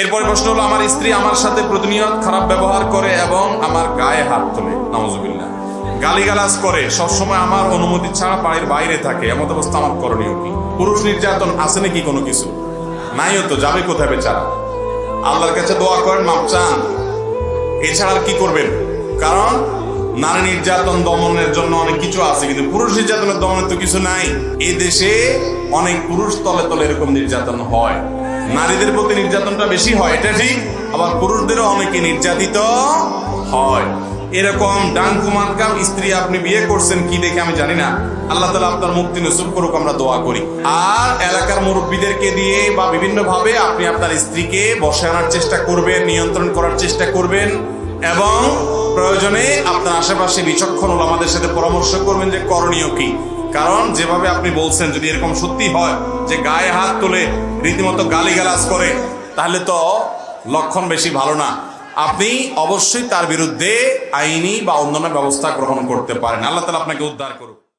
এরপরে প্রশ্ন হলো, আমার স্ত্রী আমার সাথে প্রতিনিয়ত খারাপ ব্যবহার করে এবং আমার গায়ে হাত তোলে। নওয়াজুবিল্লাহ গালিগালাজ করে। সবসময় আমার অনুমতি ছাড়া বাড়ির বাইরে থাকে। এমত অবস্থা আমার করণীয় কি? পুরুষ নির্যাতন আছে নাকি কোনো কিছু? নাইও তো, যাবে কোথায় বেচারা? আল্লাহর কাছে দোয়া করেন মাপ চান। এছাড়া কি করবেন? কারণ নারী নির্যাতন দমনের জন্য অনেক কিছু আছে, কিন্তু পুরুষ নির্যাতনের দমনের তো কিছু নাই। এই দেশে অনেক পুরুষ তলে তলে এরকম নির্যাতন হয়। নারীদের প্রতি নির্যাতনটা বেশি হয়, এটা ঠিক। আবার পুরুষদেরও অনেকে নির্যাতিত হয়। এরকম ডাঙ্কুমানকাম স্ত্রী আপনি বিয়ে করছেন কি দেখে আমি জানি না। আল্লাহ তালা আপনার মুক্তি নসুব করুক, আমরা দোয়া করি। আর এলাকার মুরব্বীদেরকে দিয়ে বা বিভিন্ন ভাবে আপনি আপনার স্ত্রীকে বসে আনার চেষ্টা করবেন, নিয়ন্ত্রণ করার চেষ্টা করবেন এবং প্রয়োজনে আপনার আশেপাশে বিচক্ষণ আমাদের সাথে পরামর্শ করবেন যে করণীয় কি। কারণ যেভাবে আপনি বলছেন, যদি এরকম সত্যি হয় যে গায়ে হাত তুলে রীতিমতো গালিগালাজ করে, তাহলে তো লক্ষণ বেশি ভালো না। আপনি অবশ্যই তার বিরুদ্ধে আইনি বা অন্যান্য ব্যবস্থা গ্রহণ করতে পারেন। আল্লাহ তালা আপনাকে উদ্ধার করুক।